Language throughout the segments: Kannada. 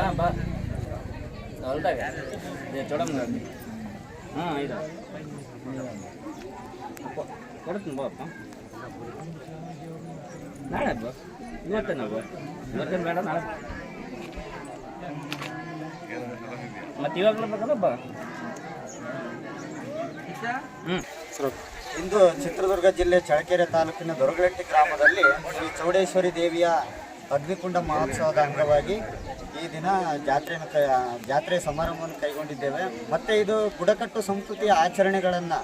ಹಾಂ ಬಾ. ಹೊಲ್ದಾಗ. ಚೊಡಮ್ ಹಾಂ, ಇದು. ಕೊಡ್ತೀನಿ ಬಾಪ್ಪ ನಾಳೆ ಬಾ. ಇವತ್ತೇನ ಬಾ. ಇವತ್ತೇನು ಬೇಡ ನಾಳೆ. ಮತ್ತೆ ಇವಾಗ ಬೇಕಲ್ಲ ಬಾ. ಹ್ಞೂ ಇಂದು ಚಿತ್ರದುರ್ಗ ಜಿಲ್ಲೆ ಚಳ್ಳಕೆರೆ ತಾಲೂಕಿನ ದೊರಗಲಟ್ಟಿ ಗ್ರಾಮದಲ್ಲಿ ಶ್ರೀ ಚೌಡೇಶ್ವರಿ ದೇವಿಯ ಅಗ್ನಿಕುಂಡ ಮಹೋತ್ಸವದ ಅಂಗವಾಗಿ ಈ ದಿನ ಜಾತ್ರೆಯನ್ನು ಜಾತ್ರೆ ಸಮಾರಂಭವನ್ನು ಕೈಗೊಂಡಿದ್ದೇವೆ. ಮತ್ತು ಇದು ಬುಡಕಟ್ಟು ಸಂಸ್ಕೃತಿಯ ಆಚರಣೆಗಳನ್ನು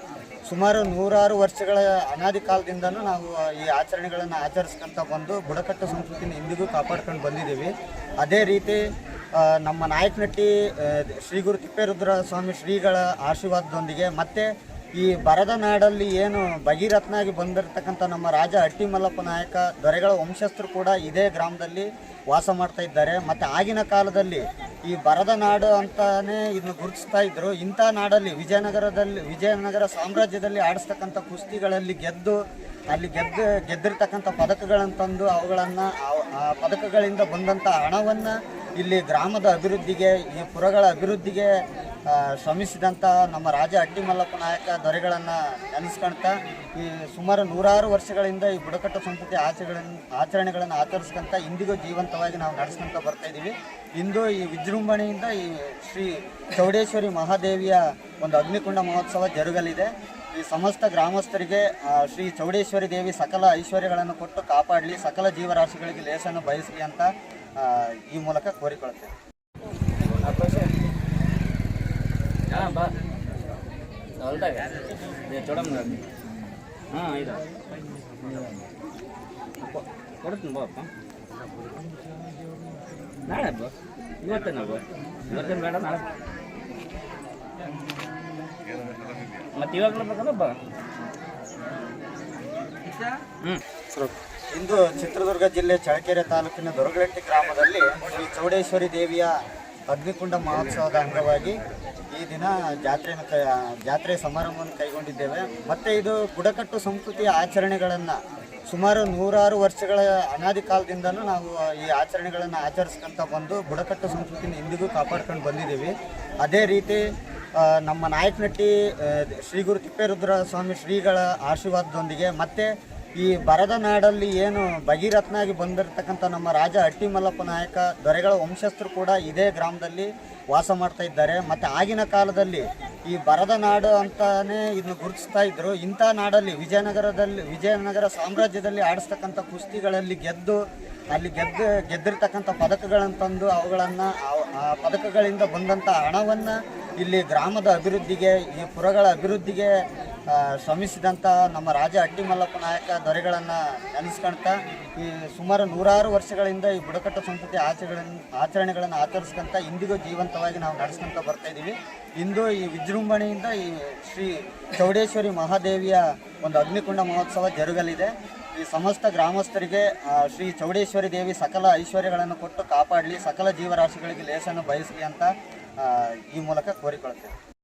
ಸುಮಾರು ನೂರಾರು ವರ್ಷಗಳ ಅನಾದಿ ಕಾಲದಿಂದನೂ ನಾವು ಈ ಆಚರಣೆಗಳನ್ನು ಆಚರಿಸ್ಕೊಂತ ಬಂದು ಬುಡಕಟ್ಟು ಸಂಸ್ಕೃತಿನ ಇಂದಿಗೂ ಕಾಪಾಡ್ಕೊಂಡು ಬಂದಿದ್ದೀವಿ. ಅದೇ ರೀತಿ ನಮ್ಮ ನಾಯಕನಟ್ಟಿ ಶ್ರೀ ಗುರು ತಿಪ್ಪೇರುದ್ರ ಸ್ವಾಮಿ ಶ್ರೀಗಳ ಆಶೀರ್ವಾದದೊಂದಿಗೆ ಮತ್ತು ಈ ಬರದ ನಾಡಲ್ಲಿ ಏನು ಭಗೀರಥನಾಗಿ ಬಂದಿರತಕ್ಕಂಥ ನಮ್ಮ ರಾಜ ಹಟ್ಟಿ ಮಲ್ಲಪ್ಪ ನಾಯಕ ದೊರೆಗಳ ವಂಶಸ್ಥರು ಕೂಡ ಇದೇ ಗ್ರಾಮದಲ್ಲಿ ವಾಸ ಮಾಡ್ತಾ ಇದ್ದಾರೆ. ಮತ್ತು ಆಗಿನ ಕಾಲದಲ್ಲಿ ಈ ಬರದ ನಾಡು ಅಂತಾನೆ ಇದನ್ನು ಗುರುತಿಸ್ತಾ ಇದ್ದರು ಇಂಥ ನಾಡಲ್ಲಿ ವಿಜಯನಗರದಲ್ಲಿ, ವಿಜಯನಗರ ಸಾಮ್ರಾಜ್ಯದಲ್ಲಿ ಆಡಿಸ್ತಕ್ಕಂಥ ಕುಸ್ತಿಗಳಲ್ಲಿ ಗೆದ್ದು, ಅಲ್ಲಿ ಗೆದ್ದು, ಗೆದ್ದಿರ್ತಕ್ಕಂಥ ಪದಕಗಳನ್ನು ತಂದು ಅವುಗಳನ್ನು ಆ ಪದಕಗಳಿಂದ ಬಂದಂಥ ಹಣವನ್ನು ಇಲ್ಲಿ ಗ್ರಾಮದ ಅಭಿವೃದ್ಧಿಗೆ, ಈ ಪುರಗಳ ಅಭಿವೃದ್ಧಿಗೆ ಶ್ರಮಿಸಿದಂಥ ನಮ್ಮ ರಾಜ ಅಟ್ಟಿ ಮಲ್ಲಪ್ಪ ನಾಯಕ ದೊರೆಗಳನ್ನು ನೆನೆಸ್ಕೊಳ್ತಾ ಈ ಸುಮಾರು ನೂರಾರು ವರ್ಷಗಳಿಂದ ಈ ಬುಡಕಟ್ಟು ಸಂಸ್ಕೃತಿ ಆಚರಣೆಗಳನ್ನು ಆಚರಣೆಗಳನ್ನು ಆಚರಿಸ್ಕೊಂತ ಇಂದಿಗೂ ಜೀವಂತವಾಗಿ ನಾವು ನಡೆಸ್ಕೊಂತ ಬರ್ತಾ ಇದ್ದೀವಿ ಇಂದು ಈ ವಿಜೃಂಭಣೆಯಿಂದ ಈ ಶ್ರೀ ಚೌಡೇಶ್ವರಿ ಮಹಾದೇವಿಯ ಒಂದು ಅಗ್ನಿಕುಂಡ ಮಹೋತ್ಸವ ಜರುಗಲಿದೆ. ಈ ಸಮಸ್ತ ಗ್ರಾಮಸ್ಥರಿಗೆ ಶ್ರೀ ಚೌಡೇಶ್ವರಿ ದೇವಿ ಸಕಲ ಐಶ್ವರ್ಯಗಳನ್ನು ಕೊಟ್ಟು ಕಾಪಾಡಲಿ, ಸಕಲ ಜೀವರಾಶಿಗಳಿಗೆ ಲೇಸನ್ನು ಬಯಸಲಿ ಅಂತ ಈ ಮೂಲಕ ಕೋರಿಕೊಳ್ಳುತ್ತೇವೆ ಹಾಂ, ಬಾ. ಹೊಲ್ದಾಗ ಏ ಚೊಡಮ್ ಹಾಂ ಐದು ಕೊಡ್ತೀನಿ ಬಾಪ್ಪ ನಾಳೆ ಬಾ. ಇವತ್ತೇನ ಬಾ. ಇವತ್ತೇನು ಬೇಡ, ನಾಳೆ ಮತ್ತೆ ಇವಾಗ ಬೇಕಲ್ಲ ಬಾ. ಹ್ಞೂ ಇಂದು ಚಿತ್ರದುರ್ಗ ಜಿಲ್ಲೆ ಚಳ್ಳಕೆರೆ ತಾಲೂಕಿನ ದೊರಗಲಟ್ಟಿ ಗ್ರಾಮದಲ್ಲಿ ಶ್ರೀ ಚೌಡೇಶ್ವರಿ ದೇವಿಯ ಅಗ್ನಿಕುಂಡ ಮಹೋತ್ಸವದ ಅಂಗವಾಗಿ ಈ ದಿನ ಜಾತ್ರೆಯನ್ನು ಜಾತ್ರೆ ಸಮಾರಂಭವನ್ನು ಕೈಗೊಂಡಿದ್ದೇವೆ. ಮತ್ತು ಇದು ಬುಡಕಟ್ಟು ಸಂಸ್ಕೃತಿಯ ಆಚರಣೆಗಳನ್ನು ಸುಮಾರು ನೂರಾರು ವರ್ಷಗಳ ಅನಾದಿ ಕಾಲದಿಂದನೂ ನಾವು ಈ ಆಚರಣೆಗಳನ್ನು ಆಚರಿಸ್ಕೊಂತ ಬಂದು ಬುಡಕಟ್ಟು ಸಂಸ್ಕೃತಿನ ಇಂದಿಗೂ ಕಾಪಾಡ್ಕೊಂಡು ಬಂದಿದ್ದೀವಿ. ಅದೇ ರೀತಿ ನಮ್ಮ ನಾಯಕನಟ್ಟಿ ಶ್ರೀ ಗುರು ತಿಪ್ಪೇರುದ್ರ ಸ್ವಾಮಿ ಶ್ರೀಗಳ ಆಶೀರ್ವಾದದೊಂದಿಗೆ ಮತ್ತು ಈ ಬರದ ನಾಡಲ್ಲಿ ಏನು ಭಗೀರಥನಾಗಿ ಬಂದಿರತಕ್ಕಂಥ ನಮ್ಮ ರಾಜ ಹಟ್ಟಿ ಮಲ್ಲಪ್ಪ ನಾಯಕ ದೊರೆಗಳ ವಂಶಸ್ಥರು ಕೂಡ ಇದೇ ಗ್ರಾಮದಲ್ಲಿ ವಾಸ ಮಾಡ್ತಾ ಇದ್ದಾರೆ. ಮತ್ತು ಆಗಿನ ಕಾಲದಲ್ಲಿ ಈ ಬರದ ನಾಡು ಅಂತಾನೆ ಇದನ್ನು ಗುರುತಿಸ್ತಾ ಇದ್ದರು ಇಂಥ ನಾಡಲ್ಲಿ ವಿಜಯನಗರದಲ್ಲಿ, ವಿಜಯನಗರ ಸಾಮ್ರಾಜ್ಯದಲ್ಲಿ ಆಡಿಸ್ತಕ್ಕಂಥ ಕುಸ್ತಿಗಳಲ್ಲಿ ಗೆದ್ದು, ಅಲ್ಲಿ ಗೆದ್ದು, ಗೆದ್ದಿರ್ತಕ್ಕಂಥ ಪದಕಗಳನ್ನು ತಂದು ಅವುಗಳನ್ನು, ಆ ಪದಕಗಳಿಂದ ಬಂದಂಥ ಹಣವನ್ನು ಇಲ್ಲಿ ಗ್ರಾಮದ ಅಭಿವೃದ್ಧಿಗೆ, ಈ ಪುರಗಳ ಅಭಿವೃದ್ಧಿಗೆ ಶ್ರಮಿಸಿದಂಥ ನಮ್ಮ ರಾಜ ಅಟ್ಟಿಮಲ್ಲಪ್ಪ ನಾಯಕ ದೊರೆಗಳನ್ನು ನೆನೆಸ್ಕೊಳ್ತಾ ಈ ಸುಮಾರು ನೂರಾರು ವರ್ಷಗಳಿಂದ ಈ ಬುಡಕಟ್ಟು ಸಂಸ್ಕೃತಿ ಆಚರಣೆಗಳನ್ನು ಆಚರಣೆಗಳನ್ನು ಆಚರಿಸ್ಕೊಂತ ಇಂದಿಗೂ ಜೀವಂತವಾಗಿ ನಾವು ನಡೆಸ್ಕೊಂತ ಬರ್ತಾ ಇದ್ದೀವಿ ಇಂದು ಈ ವಿಜೃಂಭಣೆಯಿಂದ ಈ ಶ್ರೀ ಚೌಡೇಶ್ವರಿ ಮಹಾದೇವಿಯ ಒಂದು ಅಗ್ನಿಕುಂಡ ಮಹೋತ್ಸವ ಜರುಗಲಿದೆ. ಈ ಸಮಸ್ತ ಗ್ರಾಮಸ್ಥರಿಗೆ ಶ್ರೀ ಚೌಡೇಶ್ವರಿ ದೇವಿ ಸಕಲ ಐಶ್ವರ್ಯಗಳನ್ನು ಕೊಟ್ಟು ಕಾಪಾಡಲಿ, ಸಕಲ ಜೀವರಾಶಿಗಳಿಗೆ ಲೇಸನ್ನು ಬಯಸಲಿ ಅಂತ ಈ ಮೂಲಕ ಕೋರಿಕೊಳ್ಳುತ್ತೇವೆ